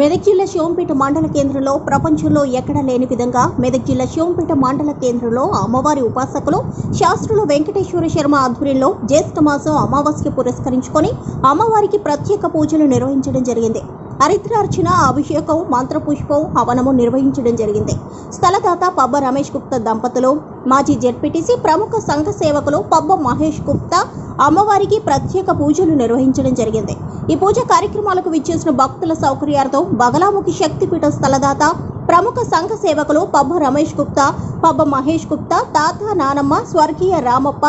మెదక్ జిల్లా శివంపేట మండల కేంద్రంలో ప్రపంచంలో ఎక్కడా లేని విధంగా మెదక్ జిల్లా శివంపేట మండల కేంద్రంలో అమ్మవారి ఉపాసకులు శాస్త్రులు వెంకటేశ్వర శర్మ ఆధ్వర్యంలో జ్యేష్ఠ మాసం అమావాస్య పురస్కరించుకొని అమ్మవారికి ప్రత్యేక పూజలు నిర్వహించడం జరిగింది. హరిద్రార్చన అభిషేకం మంత్రపుష్పం హవనము నిర్వహించడం జరిగింది. స్థలదాత పబ్బ రమేష్ గుప్తా దంపతులు మాజీ జెడ్పీటీసీ ప్రముఖ సంఘ సేవకులు పబ్బ మహేష్ గుప్తా అమ్మవారికి ప్రత్యేక పూజలు నిర్వహించడం జరిగింది. ఈ పూజ కార్యక్రమాలకు విచ్చేసిన భక్తుల సౌకర్యార్థం బగలాముఖి శక్తిపీఠ స్థలదాత ప్రముఖ సంఘ సేవకులు పబ్బ రమేష్ గుప్తా పబ్బ మహేష్ గుప్తా తాత నానమ్మ స్వర్గీయ రామప్ప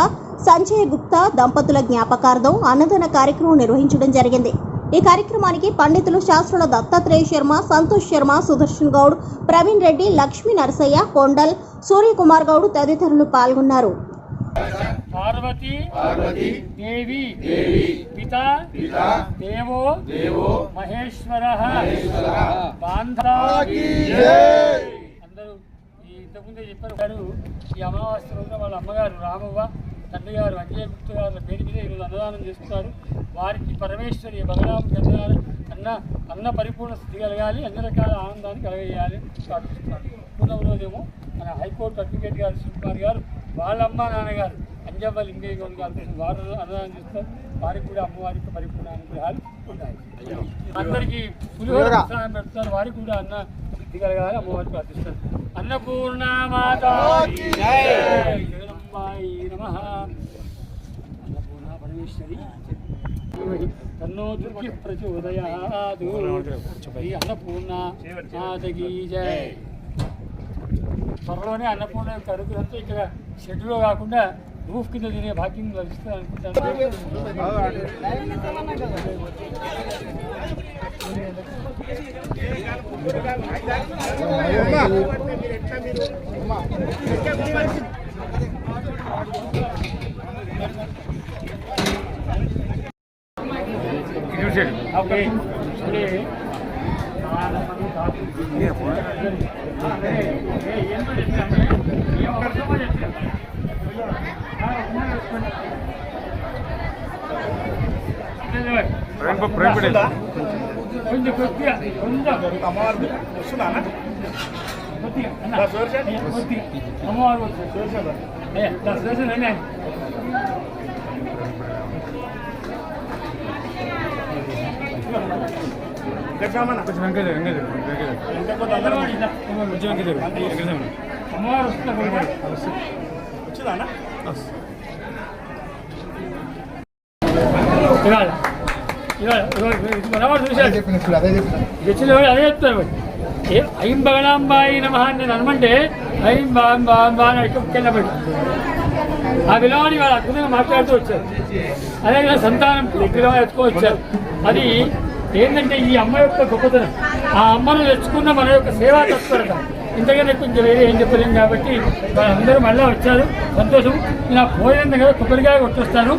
సంజయ్ గుప్తా దంపతుల జ్ఞాపకార్థం అన్నదాన కార్యక్రమం నిర్వహించడం జరిగింది. ఈ కార్యక్రమానికి పండితులు శాస్త్రుల దత్తాత్రేయ శర్మ సంతోష్ శర్మ సుదర్శన్ గౌడ్ ప్రవీణ్ రెడ్డి లక్ష్మీ నరసయ్య కొండల్ సూర్యకుమార్ గౌడ్ తదితరులు పాల్గొన్నారు. పార్వతి పార్వతి దేవి దేవి పిత పిత దేవో దేవో మహేశ్వర. మహేశ్వరః. బాంధాకి జై. అందరూ ఈ ఇంతకుముందే చెప్పారు గారు ఈ అమావాస్య రోజున వాళ్ళ అమ్మగారు రామవ్వ తండ్రి గారు అంజయ్ గుప్త గారి పేరు మీద ఈరోజు అన్నదానం చేస్తున్నారు. వారికి పరమేశ్వరి బలరాము అన్నదానం అన్న అన్న పరిపూర్ణ స్థితి కలగాలి అన్ని రకాల ఆనందాన్ని కలగజేయాలి ప్రార్థిస్తున్నారు. పూర్ణం రోజేమో మన హైకోర్టు అడ్వకేట్ గారు శివకుమార్ గారు వాళ్ళ అమ్మ నాన్నగారు అంజవ్వ లింగయ్య గౌడ్ గారు వారు అన్నదానం చేస్తారు. వారికి కూడా అమ్మవారికి పరిపూర్ణ అనుగ్రహాలు ఉన్నాయి అందరికీ పులిహోర పెడతారు. వారికి కూడా అన్న సిద్ధి కలగాలి అమ్మవారికి ప్రార్థిస్తారు. అన్నపూర్ణ మాత జగదంబాయి నమః అన్నపూర్ణ పరమేశ్వరి తన్నో దుర్గి ప్రచోదయాదు. ఈ అన్నపూర్ణ జై. త్వరలోనే అన్నపూర్ణ యొక్క అరుకులంతా ఇక్కడ షెడ్లో కాకుండా రూఫ్ కింద తినే భాగ్యం లభిస్తుంది అనుకుంటాను. ఓకే. ఇప్పుడే కొంచెం కొద్దిగా కొంచెం అమ్మవారు వస్తుందా కొద్దిగా అమ్మవారు వచ్చి ఏ, నా సుదర్శన్ అన్న. ఇక్కడ సామానా? ఇంకా కొంత అందరం అమ్మవారు వస్తున్నారు వచ్చిందా అన్న? ఇవాళ ఇవాళ ఇవాళ గెచ్చిన వాడు అదే చెప్తారు ఐం బగలాంబాయి నమ నేను అనమంటే ఐం బాం బాం బా అని కింద పెట్టి ఆ విలువని వాళ్ళు అద్భుతంగా మాట్లాడుతూ వచ్చారు అదేవిధంగా సంతానం విగ్రహం ఎత్తుకోవచ్చారు అది ఏంటంటే ఈ అమ్మ యొక్క గొప్పతనం ఆ అమ్మను తెచ్చుకున్న మన యొక్క సేవా తత్పరత. ఇంతకన్నా కొంచెం వేరే ఏం చెప్పలేం కాబట్టి వాళ్ళందరూ మళ్ళీ వచ్చారు. సంతోషం. ఇలా పోయినందుకు కదా కొబ్బరికాయ కొట్టొస్తాను